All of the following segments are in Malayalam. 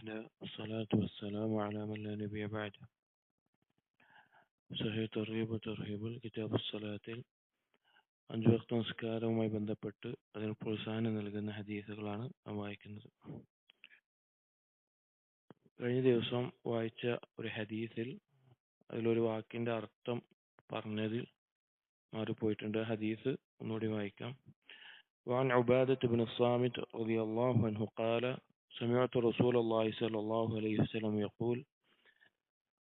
الله والصلاة والسلام على من لا نبي بعده സഹീ തർഹീബ് തർഹീബുൽ കിതാബ് സലാത്തിൽ അഞ്ചു വക്ത നമസ്കാരവുമായി ബന്ധപ്പെട്ട് അതിന് പ്രോത്സാഹനം നൽകുന്ന ഹദീസുകളാണ് നാം വായിക്കുന്നത് കഴിഞ്ഞ ദിവസം വായിച്ച ഒരു ഹദീസിൽ അതിലൊരു വാക്കിന്റെ അർത്ഥം പറഞ്ഞതിൽ മാറിപ്പോയിട്ടുണ്ട് ഹദീസ് ഒന്നുകൂടി വായിക്കാം وعن عبادة بن الصامت رضي الله عنه قال سمعت رسول الله صلى الله عليه وسلم يقول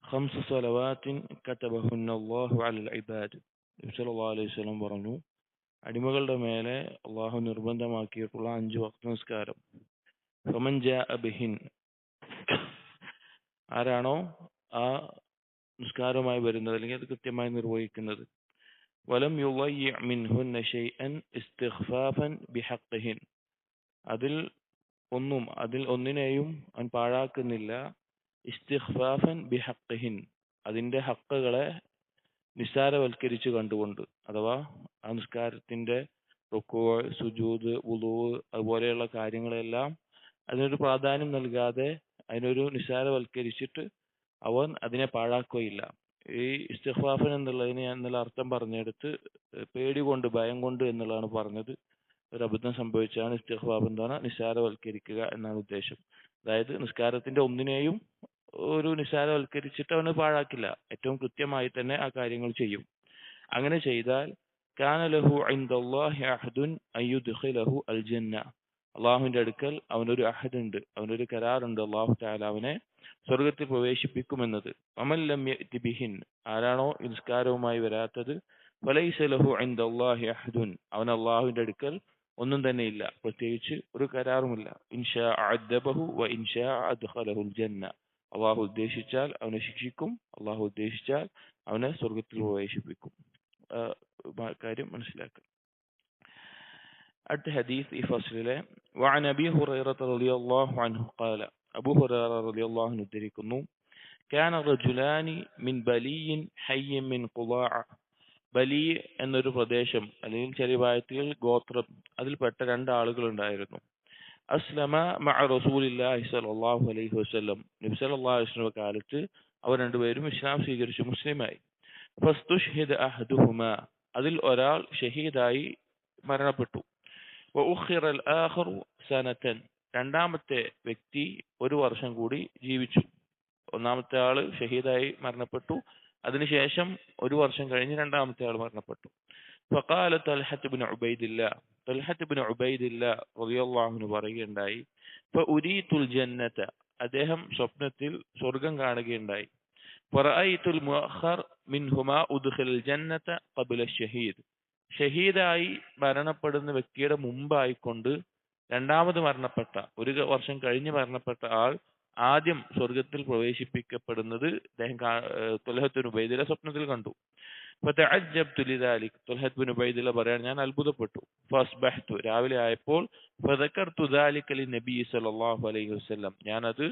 خمس صلوات كتبهن الله على العباد നബി സല്ലല്ലാഹു അലൈഹി വസല്ലം പറഞ്ഞു അടിമകളുടെ മേലെ അള്ളാഹു നിർബന്ധമാക്കിയിട്ടുള്ള അഞ്ച് വക്ത നിസ്കാരം ഫമൻ ജാഅ ബിഹിൻ ആരാണോ ആ നിസ്കാരവുമായി വരുന്നത് അല്ലെങ്കിൽ അത് കൃത്യമായി നിർവഹിക്കുന്നത് വലം യുളയ്യ മിൻഹുന്ന ഷൈഅൻ ഇസ്തിഗ്ഫാഫൻ ബിഹഖ്ഹിൻ അതിൽ ഒന്നും അതിൽ ഒന്നിനെയും അവൻ പാഴാക്കുന്നില്ല. ഇസ്തിഖ്ഫാഫൻ ബിഹഖ്ഹിൻ. അതിന്റെ ഹക്കുകളെ നിസ്സാരവൽക്കരിച്ചു കണ്ടുകൊണ്ട്. അഥവാ ആ നിസ്കാരത്തിന്റെ റുക്കൂ സുജൂദ് വുളൂ അതുപോലെയുള്ള കാര്യങ്ങളെല്ലാം അതിനൊരു പ്രാധാന്യം നൽകാതെ അതിനൊരു നിസ്സാരവൽക്കരിച്ചിട്ട് അവൻ അതിനെ പാഴാക്കുകയില്ല. ഈ ഇസ്തിഖ്ഫാഫൻ എന്നുള്ളതിന് ഞാൻ ഇന്നലെ അർത്ഥം പറഞ്ഞെടുത്ത് പേടി കൊണ്ട് ഭയം കൊണ്ട് എന്നുള്ളതാണ് പറഞ്ഞത്. ഒരു അബദ്ധം സംഭവിച്ചാണ് ഇസ്തിഗ്ഫാഫ് എന്താണ് നിസ്സാരവൽക്കരിക്കുക എന്നാണ് ഉദ്ദേശം. അതായത് നിസ്കാരത്തിന്റെ ഒന്നിനെയും ഒരു നിസ്സാരവൽക്കരിച്ചിട്ട് അവന് പാഴാക്കില്ല. ഏറ്റവും കൃത്യമായി തന്നെ ആ കാര്യങ്ങൾ ചെയ്യും. അങ്ങനെ ചെയ്താൽ കാന ലഹു അഹദുൻ ജന്ന അള്ളാഹുവിന്റെ അടുക്കൽ അവനൊരു അഹദ് ഉണ്ട് അവനൊരു കരാറുണ്ട് അള്ളാഹു താല അവനെ സ്വർഗത്തിൽ പ്രവേശിപ്പിക്കുമെന്നത്. അമല്ലം ബിഹിൻ. ആരാണോ നിസ്കാരവുമായി വരാത്തത് ഫലൈസ ലഹു അഹദുൻ. അവൻ അള്ളാഹുവിന്റെ അടുക്കൽ ഒന്നും തന്നെ ഇല്ല പ്രത്യേകിച്ച് ഒരു കരാറുമില്ല ഇൻഷാ അദ്ദബഹു വ ഇൻഷാ അദ്ഖലഹുൽ ജന്ന അള്ളാഹു ഉദ്ദേശിച്ചാൽ അവനെ ശിക്ഷിക്കും അള്ളാഹു ഉദ്ദേശിച്ചാൽ അവനെ സ്വർഗത്തിൽ പ്രവേശിപ്പിക്കും കാര്യം മനസ്സിലാക്കുക അടുത്ത ഹദീസ് ഈ ഫസ്ലിലെ وعن أبي هريرة رضي الله عنه قال أبو هريرة رضي الله عنه ഉദ്ധരിക്കുന്നു كان رجلان من بلي حي من قضاع ബലി എന്നൊരു പ്രദേശം അല്ലെങ്കിൽ ചെറിയ ഗോത്രം അതിൽപ്പെട്ട രണ്ട് ആളുകൾ ഉണ്ടായിരുന്നു അസ്ലമ റസൂലില്ലാഹി അലൈഹി വസ്ലം നബി സല്ലല്ലാഹു വസ്ലമ കാലത്ത് അവർ രണ്ടുപേരും ഇസ്ലാം സ്വീകരിച്ചു മുസ്ലിമായി. ഫസ്തുഷ്ഹിദ അഹദുഹുമ. അതിൽ ഒരാൾ ഷഹീദായി മരണപ്പെട്ടു. സനത്തൻ രണ്ടാമത്തെ വ്യക്തി ഒരു വർഷം കൂടി ജീവിച്ചു. ഒന്നാമത്തെ ആൾ ഷഹീദായി മരണപ്പെട്ടു. അതിനുശേഷം ഒരു വർഷം കഴിഞ്ഞ് രണ്ടാമത്തെ ആൾ മരണപ്പെട്ടു. പറയുകയുണ്ടായി അദ്ദേഹം സ്വപ്നത്തിൽ സ്വർഗം കാണുകയുണ്ടായി. ഫറായിത്തുൽ മുഅഖർ മിൻഹുമാ ജന്നത ഷഹീദ് ഷഹീദായി മരണപ്പെടുന്ന വ്യക്തിയുടെ മുമ്പായിക്കൊണ്ട് രണ്ടാമത് മരണപ്പെട്ട ഒരു വർഷം കഴിഞ്ഞ് മരണപ്പെട്ട ആൾ ആദ്യം സ്വർഗത്തിൽ പ്രവേശിപ്പിക്കപ്പെടുന്നത് അദ്ദേഹം തുലഹത്തുൻ ഉബൈദില സ്വപ്നത്തിൽ കണ്ടു. തുലഹത്തുൻ ഉബൈദില പറയാൻ ഞാൻ അത്ഭുതപ്പെട്ടു. ഫസ്ബഹ്തു രാവിലെ ആയപ്പോൾ നബി സല്ലല്ലാഹു അലൈഹി വസല്ലം. ഞാൻ അത്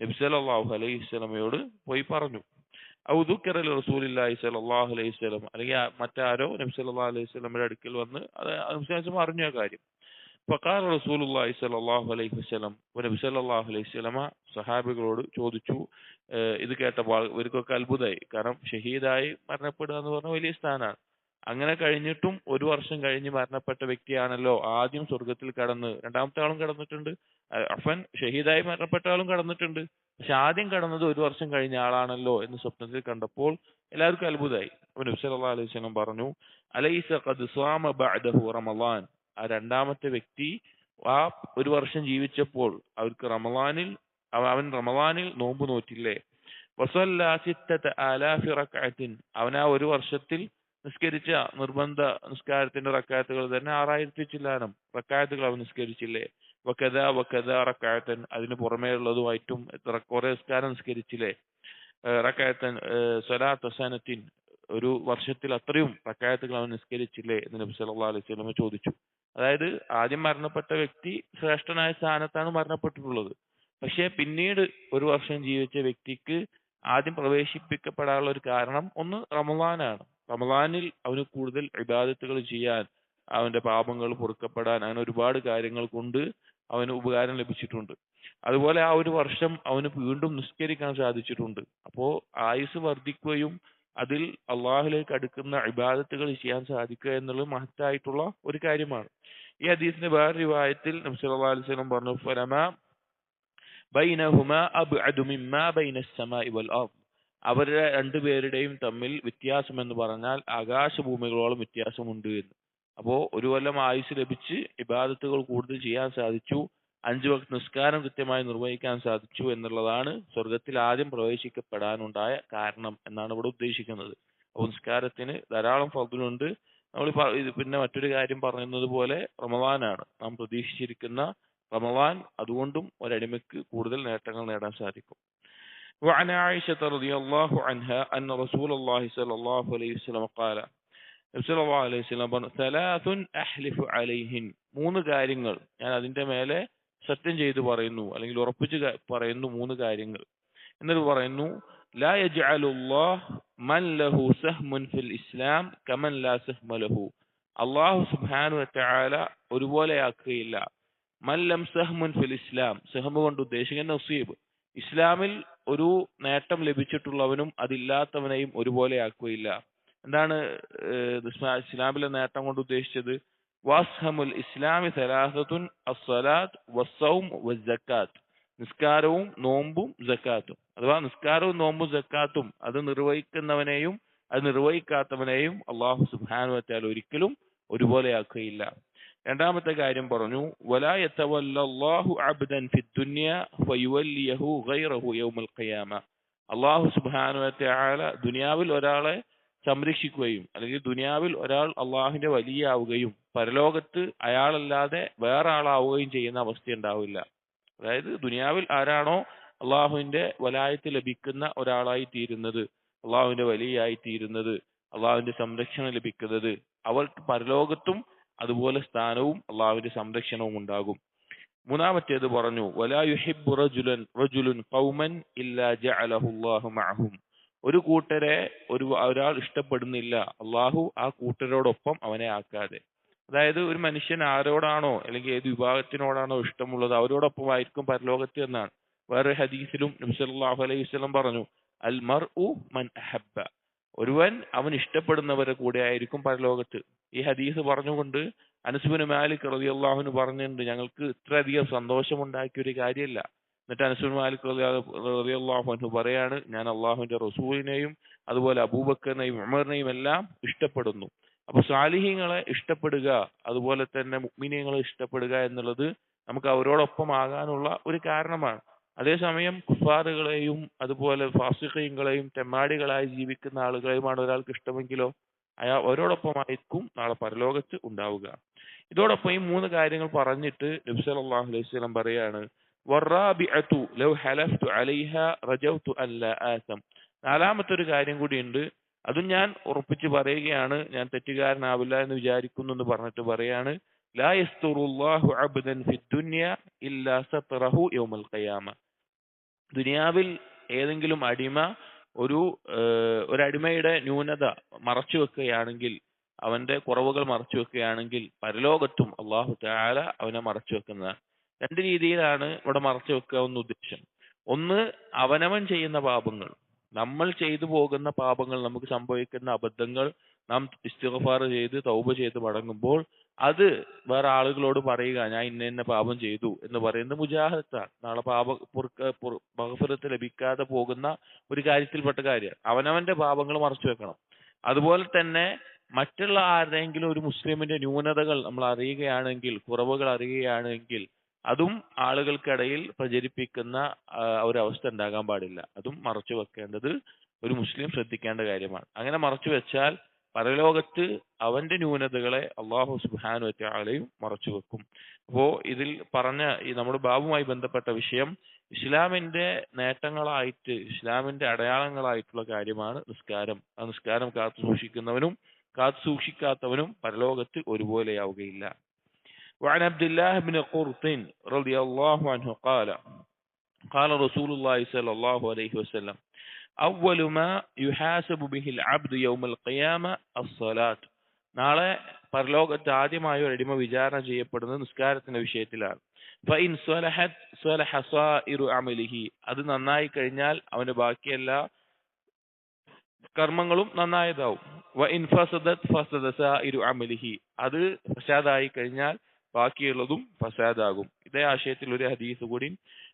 നബി സല്ലല്ലാഹു അലൈഹി വസല്ലമയോട് പോയി പറഞ്ഞു. ഔദുക്കർ റസൂലില്ലാഹി സല്ലല്ലാഹു അലൈഹി വസല്ലം. അല്ലെങ്കിൽ മറ്റാരോ നബി സല്ലല്ലാഹു അലൈഹി വസല്ലമയുടെ അടുക്കൽ വന്ന് അത് അറിഞ്ഞ കാര്യം. ഫഖാർ റസൂലുള്ളാഹി സ്വല്ലല്ലാഹു അലൈഹി വസല്ലം നബി സല്ലാഹു അലൈഹി വസല്ലമ സഹാബികളോട് ചോദിച്ചു ഇത് കേട്ടപ്പോൾ ഇവർക്കൊക്കെ അത്ഭുതമായി കാരണം ഷഹീദായി മരണപ്പെടുക എന്ന് പറഞ്ഞ വലിയ സ്ഥാനമാണ് അങ്ങനെ കഴിഞ്ഞിട്ടും ഒരു വർഷം കഴിഞ്ഞ് മരണപ്പെട്ട വ്യക്തിയാണല്ലോ ആദ്യം സ്വർഗത്തിൽ കടന്ന് രണ്ടാമത്തെ ആളും കടന്നിട്ടുണ്ട്. അഫൻ ഷഹീദായി മരണപ്പെട്ട ആളും കടന്നിട്ടുണ്ട്. പക്ഷെ ആദ്യം കടന്നത് ഒരു വർഷം കഴിഞ്ഞ ആളാണല്ലോ എന്ന് സ്വപ്നത്തിൽ കണ്ടപ്പോൾ എല്ലാവർക്കും അത്ഭുതമായി അപ്പൊ നബി സല്ലല്ലാഹു അലൈഹി വസല്ലം പറഞ്ഞു അലൈസ റമളാൻ ആ രണ്ടാമത്തെ വ്യക്തി ആ ഒരു വർഷം ജീവിച്ചപ്പോൾ അവർക്ക് റമളാനിൽ അവൻ റമളാനിൽ നോമ്പ് നോറ്റില്ലേ? അവൻ ആ ഒരു വർഷത്തിൽ നിസ്കരിച്ച നിർബന്ധ നിസ്കാരത്തിന്റെ റക്കായത്തുകൾ തന്നെ ആറായിരത്തി ചില്ലാനം റക്കായത്തുകൾ അവൻ നിസ്കരിച്ചില്ലേ? വക്കഥ വക്കഥ റക്കായത്തൻ അതിന് പുറമേയുള്ളതുമായിട്ടും കുറെ നിസ്കാരം നിസ്കരിച്ചില്ലേ? റക്കായത്തൻ സ്വലാ തസാനത്തിൻ ഒരു വർഷത്തിൽ അത്രയും റക്കായത്തുകൾ അവൻ നിസ്കരിച്ചില്ലേ എന്ന് നബി സല്ലല്ലാഹു അലൈഹി വസല്ലം ചോദിച്ചു. അതായത് ആദ്യം മരണപ്പെട്ട വ്യക്തി ശ്രേഷ്ഠനായ സ്ഥാനത്താണ് മരണപ്പെട്ടിട്ടുള്ളത്. പക്ഷേ പിന്നീട് ഒരു വർഷം ജീവിച്ച വ്യക്തിക്ക് ആദ്യം പ്രവേശിപ്പിക്കപ്പെടാനുള്ള ഒരു കാരണം ഒന്ന് റമദാനാണ്. റമദാനിൽ അവന് കൂടുതൽ ഇബാദത്തുകൾ ചെയ്യാൻ അവന്റെ പാപങ്ങൾ പൊറുക്കപ്പെടാൻ അങ്ങനെ ഒരുപാട് കാര്യങ്ങൾ കൊണ്ട് അവന് ഉപകാരം ലഭിച്ചിട്ടുണ്ട്. അതുപോലെ ആ ഒരു വർഷം അവന് വീണ്ടും നിസ്കരിക്കാൻ സാധിച്ചിട്ടുണ്ട്. അപ്പോ ആയുസ് വർദ്ധിക്കുകയും അതിൽ അള്ളാഹുലേക്ക് അടുക്കുന്ന ഇബാദത്തുകൾ ചെയ്യാൻ സാധിക്കുക എന്നുള്ളത് മഹത്തായിട്ടുള്ള ഒരു കാര്യമാണ്. ഈ ഹദീസിന്റെ വേറെ റിവായത്തിൽ നബ്സല്ലാ പറഞ്ഞു ഫലമ ബൈനഹുമ അബ് അവരുടെ രണ്ടുപേരുടെയും തമ്മിൽ വ്യത്യാസം എന്ന് പറഞ്ഞാൽ ആകാശഭൂമികളോളം വ്യത്യാസമുണ്ട് എന്ന്. അപ്പോൾ ഒരു കൊല്ലം ആയുസ് ലഭിച്ച് ഇബാദത്തുകൾ കൂടുതൽ ചെയ്യാൻ സാധിച്ചു. അഞ്ചു വക്ത നിസ്കാരം കൃത്യമായി നിർവഹിക്കാൻ സാധിച്ചു എന്നുള്ളതാണ് സ്വർഗത്തിൽ ആദ്യം പ്രവേശിക്കപ്പെടാനുണ്ടായ കാരണം എന്നാണ് ഇവിടെ ഉദ്ദേശിക്കുന്നത്. അപ്പോൾ നിസ്കാരത്തിന് ധാരാളം ഫതിലുണ്ട്. നമ്മൾ ഇത് പിന്നെ മറ്റൊരു കാര്യം പറയുന്നത് പോലെ റമവാനാണ് നാം പ്രതീക്ഷിച്ചിരിക്കുന്ന റമവാൻ അതുകൊണ്ടും ഒരടിമയ്ക്ക് കൂടുതൽ നേട്ടങ്ങൾ നേടാൻ സാധിക്കും. وعن عائشة رضي الله عنها أن رسول الله صلى الله عليه وسلم قال صلى الله عليه وسلم ثلاث أحلف عليهن. മൂന്ന് കാര്യങ്ങൾ ഞാൻ അതിന്റെ മേലെ സത്യം ചെയ്ത് പറയുന്നു അല്ലെങ്കിൽ ഉറപ്പിച്ച് പറയുന്നു മൂന്ന് കാര്യങ്ങൾ. എന്നിട്ട് പറയുന്നു ലാ മൻ ലഹു സഹ്മുൻ ഫിൽ ഇസ്ലാം കമൻ ലാ സഹ്മ ലഹു. അള്ളാഹു സുബ്ഹാനഹു വതആല ഒരുപോലെ ആക്കുകയില്ല മൻ ലം സഹ്മുൻ ഫിൽ ഇസ്ലാം സഹ്മ കൊണ്ട് ഉദ്ദേശിക്കുന്ന നസീബ്. ഇസ്ലാമിൽ ഒരു നേട്ടം ലഭിച്ചിട്ടുള്ളവനും അതില്ലാത്തവനെയും ഒരുപോലെ ആക്കുകയില്ല എന്താണ് ഇസ്ലാമിലെ നേട്ടം കൊണ്ട് ഉദ്ദേശിച്ചത്? വാസ്ഹമുൽ ഇസ്ലാമി സലാഹത്തുൻ അസ്സലാത്ത് വസ്സവും വസ്സക്കാത്ത് നിസ്കാരവും നോമ്പും സക്കാത്തും അഥവാ നിസ്കാരവും നോമ്പും സക്കാത്തും അത് നിർവഹിക്കുന്നവനെയും അത് നിർവഹിക്കാത്തവനെയും അള്ളാഹു വതആല ഒരിക്കലും ഒരുപോലെയാക്കുകയില്ല. രണ്ടാമത്തെ കാര്യം പറഞ്ഞു വലാ യതവല്ലല്ലാഹു അബ്ദൻ അള്ളാഹു സുബ്ഹാനഹു വതആല ദുനിയാവിൽ ഒരാളെ സംരക്ഷിക്കുകയും അല്ലെങ്കിൽ ദുനിയാവിൽ ഒരാൾ അള്ളാഹുവിന്റെ വലിയാവുകയും പരലോകത്ത് അയാളല്ലാതെ വേറെ ആളാവുകയും ചെയ്യുന്ന അവസ്ഥ ഉണ്ടാവില്ല അതായത് ദുനിയാവിൽ ആരാണോ അള്ളാഹുവിന്റെ വലായത്ത് ലഭിക്കുന്ന ഒരാളായി തീരുന്നത് അള്ളാഹുവിന്റെ വലിയായി തീരുന്നത് അള്ളാഹുവിന്റെ സംരക്ഷണം ലഭിക്കുന്നത് അവർക്ക് പരലോകത്തും അതുപോലെ സ്ഥാനവും അള്ളാഹുവിന്റെ സംരക്ഷണവും ഉണ്ടാകും. മൂന്നാമത്തേത് പറഞ്ഞു റജുലൻ റജുലുൻ ഇല്ലാ മഅഹും. ഒരു കൂട്ടരെ ഒരു ഒരാൾ ഇഷ്ടപ്പെടുന്നില്ല. അള്ളാഹു ആ കൂട്ടരോടൊപ്പം അവനെ ആക്കാതെ. അതായത് ഒരു മനുഷ്യൻ ആരോടാണോ അല്ലെങ്കിൽ ഏത് വിഭാഗത്തിനോടാണോ ഇഷ്ടമുള്ളത് അവരോടൊപ്പം ആയിരിക്കും പരലോകത്ത് എന്നാണ്. വേറെ ഹദീസിലും നബി സല്ലല്ലാഹു അലൈഹി വസല്ലം പറഞ്ഞു അൽ മർഉ മൻ അഹബ്ബ. ഒരുവൻ അവൻ ഇഷ്ടപ്പെടുന്നവരെ കൂടെ ആയിരിക്കും പരലോകത്ത്. ഈ ഹദീസ് പറഞ്ഞുകൊണ്ട് അനസുബിന് മാലിക് റളിയല്ലാഹുവിന് പറഞ്ഞിട്ടുണ്ട് ഞങ്ങൾക്ക് ഇത്രയധികം സന്തോഷമുണ്ടാക്കിയ ഒരു കാര്യമല്ല. എന്നിട്ട് അനസുബിൻ മാലിക് റതി അൻഹു പറയാണ് ഞാൻ അള്ളാഹുവിന്റെ റസൂലിനെയും അതുപോലെ അബൂബക്കറിനെയും ഉമറിനെയും എല്ലാം ഇഷ്ടപ്പെടുന്നു. അപ്പൊ സാലിഹ്യങ്ങളെ ഇഷ്ടപ്പെടുക അതുപോലെ തന്നെ മുഗ്മിനിയങ്ങളെ ഇഷ്ടപ്പെടുക എന്നുള്ളത് നമുക്ക് അവരോടൊപ്പം ആകാനുള്ള ഒരു കാരണമാണ്. അതേസമയം കുഫാറുകളെയും അതുപോലെ ഫാസിഖീങ്ങളെയും തെമ്മാടികളായി ജീവിക്കുന്ന ആളുകളെയുമാണ് ഒരാൾക്ക് ഇഷ്ടമെങ്കിലോ അയാൾ അവരോടൊപ്പമായിരിക്കും നാളെ പരലോകത്ത് ഉണ്ടാവുക. ഇതോടൊപ്പം ഈ മൂന്ന് കാര്യങ്ങൾ പറഞ്ഞിട്ട് നബി സല്ലല്ലാഹു അലൈഹി വസല്ലം പറയാണ് വറാബിഅതു ലൗ ഹലഫ്തു അല്ലാ നാലാമത്തെ ഒരു കാര്യം കൂടിയുണ്ട് അതും ഞാൻ ഉറപ്പിച്ച് പറയുകയാണ്. ഞാൻ തെറ്റുകാരനാവില്ല എന്ന് വിചാരിക്കുന്നു എന്ന് പറഞ്ഞിട്ട് പറയാണ്. ലാ യസ്തുറുല്ലാഹു അബ്ദൻ ഇല്ലാ സത്രഹു യൗമൽ ഖിയാമ. ദുനിയാവിൽ ഏതെങ്കിലും അടിമ ഒരു ഒരു അടിമയുടെ ന്യൂനത മറച്ചു വെക്കുകയാണെങ്കിൽ അവന്റെ കുറവുകൾ മറച്ചു വെക്കുകയാണെങ്കിൽ പരലോകത്തും അള്ളാഹു താല അവനെ മറച്ചു വെക്കുന്നതാണ്. രണ്ട് രീതിയിലാണ് ഇവിടെ മറച്ചു വെക്കുക എന്ന ഉദ്ദേശം. ഒന്ന് അവനവൻ ചെയ്യുന്ന പാപങ്ങൾ. നമ്മൾ ചെയ്തു പോകുന്ന പാപങ്ങൾ നമുക്ക് സംഭവിക്കുന്ന അബദ്ധങ്ങൾ നാം ഇസ്തിഗ്ഫാർ ചെയ്ത് തൗബ ചെയ്ത് മടങ്ങുമ്പോൾ അത് വേറെ ആളുകളോട് പറയുക ഞാൻ ഇന്ന ഇന്ന പാപം ചെയ്തു എന്ന് പറയുന്നത് മുജാഹത്താണ് നാളെ പാപ പൊറുക്ക മഹഫിറത്ത് ലഭിക്കാതെ പോകുന്ന ഒരു കാര്യത്തിൽപ്പെട്ട കാര്യമാണ്. അവനവന്റെ പാപങ്ങൾ മറച്ചു വെക്കണം. അതുപോലെ തന്നെ മറ്റുള്ള ആരുടെയെങ്കിലും ഒരു മുസ്ലിമിന്റെ ന്യൂനതകൾ നമ്മൾ അറിയുകയാണെങ്കിൽ കുറവുകൾ അറിയുകയാണെങ്കിൽ അതും ആളുകൾക്കിടയിൽ പ്രചരിപ്പിക്കുന്ന ഒരവസ്ഥ ഉണ്ടാകാൻ പാടില്ല. അതും മറച്ചു വെക്കേണ്ടത് ഒരു മുസ്ലിം ശ്രദ്ധിക്കേണ്ട കാര്യമാണ്. അങ്ങനെ മറച്ചു വെച്ചാൽ പരലോകത്ത് അവന്റെ ന്യൂനതകളെ അള്ളാഹു സുബാനു ആളെയും മറച്ചു വെക്കും. അപ്പോ ഇതിൽ പറഞ്ഞ ഈ നമ്മുടെ ബാബുമായി ബന്ധപ്പെട്ട വിഷയം ഇസ്ലാമിന്റെ നേട്ടങ്ങളായിട്ട് ഇസ്ലാമിന്റെ അടയാളങ്ങളായിട്ടുള്ള കാര്യമാണ് നിസ്കാരം. ആ നിസ്കാരം കാത്തു സൂക്ഷിക്കുന്നവനും കാത്തു സൂക്ഷിക്കാത്തവനും പരലോകത്ത് ഒരുപോലെയാവുകയില്ല. وعن عبد الله بن قرط رضي الله عنه قال قال رسول الله صلى الله عليه وسلم أول ما يحاسب به العبد يوم القيامة الصلاة നാളെ പരലോകത്ത് ആദ്യമായി ഒരു അടിമ വിചാരണ ചെയ്യപ്പെടുന്നത് നിസ്കാരത്തിന്റെ വിഷയത്തിലാണ് ഫഇൻ സ്വലഹത് സ്വലഹ സായിറു അമലിഹി അത് നന്നായി കഴിഞ്ഞാൽ അവന്റെ ബാക്കി എല്ലാ കർമ്മങ്ങളും നന്നായതാവും വഇൻ ഫസദത് ഫസദ സായിറു അമലിഹി അത് ഫസാദായി കഴിഞ്ഞാൽ ബാക്കിയുള്ളതും ഫസാദാകും ഇതേ ആശയത്തിൽ ഒരു ഹദീസ് കൂടി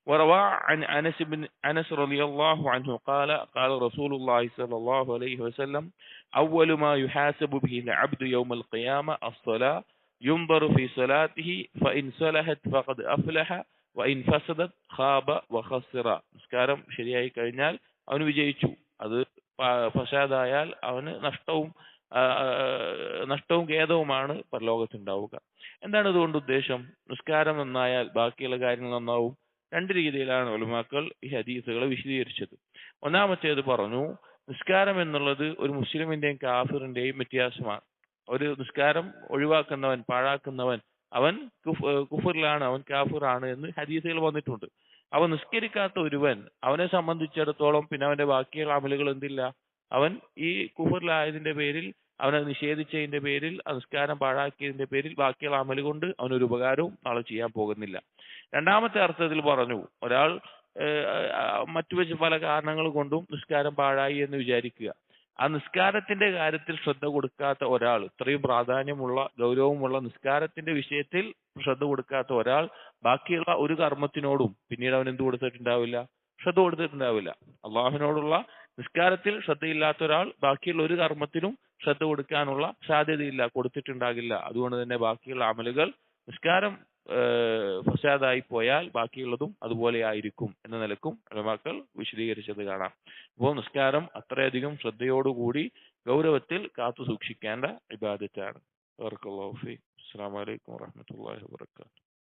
وروى عن أنس بن أنس رضي الله عنه قال قال رسول الله صلى الله عليه وسلم أول ما يحاسب به العبد يوم القيامة الصلاة ينظر في صلاته فإن صلحت فقد أفلح وإن فسدت خاب وخسر നിസ്കാരം ശരിയായി കഴിഞ്ഞാൽ അവന് വിജയിച്ചു അത് പ- ഫസാദായാൽ അവന് നഷ്ടവും ആ, നഷ്ടവും ഖേദവുമാണ് പരലോകത്തുണ്ടാവുക. എന്താണ് ഇതുകൊണ്ട് ഉദ്ദേശം? നിസ്കാരം നന്നായാൽ ബാക്കിയുള്ള കാര്യങ്ങൾ നന്നാവും. രണ്ട് രീതിയിലാണ് ഒലിമാക്കൾ ഈ ഹദീസുകളെ വിശദീകരിച്ചത്. ഒന്നാമത്തേത് പറഞ്ഞു നിസ്കാരം എന്നുള്ളത് ഒരു മുസ്ലിമിന്റെയും കാഫിറിന്റെയും വ്യത്യാസമാണ്. ഒരു നിസ്കാരം ഒഴിവാക്കുന്നവൻ പാഴാക്കുന്നവൻ അവൻ കുഫ്- കുഫറിലാണ് അവൻ കാഫിറാണ് എന്ന് ഹദീസുകൾ വന്നിട്ടുണ്ട്. അവൻ നിസ്കരിക്കാത്ത ഒരുവൻ അവനെ സംബന്ധിച്ചിടത്തോളം പിന്നെ അവന്റെ ബാക്കിയുള്ള അമലുകൾ എന്തില്ല? അവൻ ഈ കുഫറിലായതിന്റെ പേരിൽ അവനെ നിഷേധിച്ചതിന്റെ പേരിൽ അനുസ്കാരം നിസ്കാരം പാഴാക്കിയതിന്റെ പേരിൽ ബാക്കിയുള്ള അമൽ കൊണ്ട് അവനൊരു ഉപകാരവും നാളെ ചെയ്യാൻ പോകുന്നില്ല. രണ്ടാമത്തെ അർത്ഥത്തിൽ പറഞ്ഞു ഒരാൾ മറ്റു വെച്ച് പല കാരണങ്ങൾ കൊണ്ടും നിസ്കാരം പാഴായി എന്ന് വിചാരിക്കുക. ആ നിസ്കാരത്തിന്റെ കാര്യത്തിൽ ശ്രദ്ധ കൊടുക്കാത്ത ഒരാൾ ഇത്രയും പ്രാധാന്യമുള്ള ഗൗരവമുള്ള നിസ്കാരത്തിന്റെ വിഷയത്തിൽ ശ്രദ്ധ കൊടുക്കാത്ത ഒരാൾ ബാക്കിയുള്ള ഒരു കർമ്മത്തിനോടും പിന്നീട് അവൻ എന്ത് കൊടുത്തിട്ടുണ്ടാവില്ല? ശ്രദ്ധ കൊടുത്തിട്ടുണ്ടാവില്ല. അള്ളാഹുവിനോടുള്ള നിസ്കാരത്തിൽ ശ്രദ്ധയില്ലാത്ത ഒരാൾ ബാക്കിയുള്ള ഒരു കർമ്മത്തിനും ശ്രദ്ധ കൊടുക്കാനുള്ള സാധ്യതയില്ല കൊടുത്തിട്ടുണ്ടാകില്ല. അതുകൊണ്ട് തന്നെ ബാക്കിയുള്ള അമലുകൾ നിസ്കാരം ഫസാദായി പോയാൽ ബാക്കിയുള്ളതും അതുപോലെ ആയിരിക്കും എന്ന നിലക്കും അലമാക്കൾ വിശദീകരിച്ചത് കാണാം. അപ്പോൾ നിസ്കാരം അത്രയധികം ശ്രദ്ധയോടുകൂടി ഗൗരവത്തിൽ കാത്തു സൂക്ഷിക്കേണ്ട ഇബാദത്താണ്. അസ്സാം വലൈക്കും വാഹമത്തല്ലാ വാബർക്കാത്തു